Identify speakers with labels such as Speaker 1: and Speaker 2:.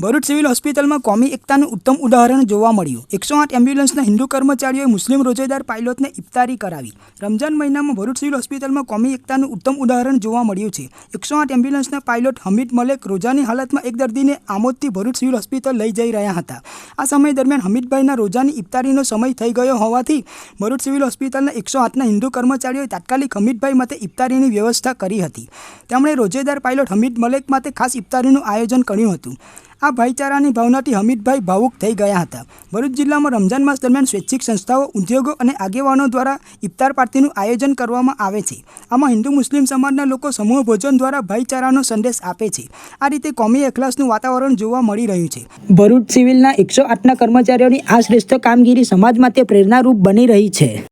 Speaker 1: Bharuch civil હોસ્પિટલમાં કોમી એકતાનું ઉત્તમ ઉદાહરણ જોવા મળ્યું. એકસો આઠ એમ્બ્યુલન્સના હિન્દુ કર્મચારીઓએ મુસ્લિમ રોજેદાર પાયલોટને ઇફતારી કરાવી. રમજાન મહિનામાં ભરૂચ સિવિલ હોસ્પિટલમાં કોમી એકતાનું ઉત્તમ ઉદાહરણ જોવા મળ્યું છે. એકસો આઠ એમ્બ્યુલન્સના પાયલોટ હમીદ મલેક રોજાની હાલતમાં એક દર્દીને આમોદથી ભરૂચ સિવિલ હોસ્પિટલ લઈ જઈ રહ્યા હતા. આ સમય દરમિયાન હમીદભાઈના રોજાની ઇફતારીનો સમય થઈ ગયો હોવાથી ભરૂચ સિવિલ હોસ્પિટલના એકસો આઠના હિન્દુ કર્મચારીઓએ તાત્કાલિક હમીદભાઈ માટે ઇફતારીની વ્યવસ્થા કરી હતી. તેમણે રોજેદાર પાયલોટ હમીદ મલેક માટે ખાસ ઇફતારીનું આયોજન કર્યું હતું. આ ભાઈચારાની ભાવનાથી હમીદભાઈ ભાવુક થઈ ગયા હતા. ભરૂચ જિલ્લામાં રમઝાન માસ દરમિયાન સ્વૈચ્છિક સંસ્થાઓ, ઉદ્યોગો અને આગેવાનો દ્વારા ઇફતાર પાર્ટીનું આયોજન કરવામાં આવે છે. આમાં હિન્દુ મુસ્લિમ સમાજના લોકો સમૂહ ભોજન દ્વારા ભાઈચારાનો સંદેશ આપે છે. આ રીતે કોમી એખલાસનું વાતાવરણ જોવા મળી રહ્યું છે. ભરૂચ સિવિલના એકસો આઠના કર્મચારીઓની આ શ્રેષ્ઠ કામગીરી સમાજ માટે પ્રેરણારૂપ બની રહી છે.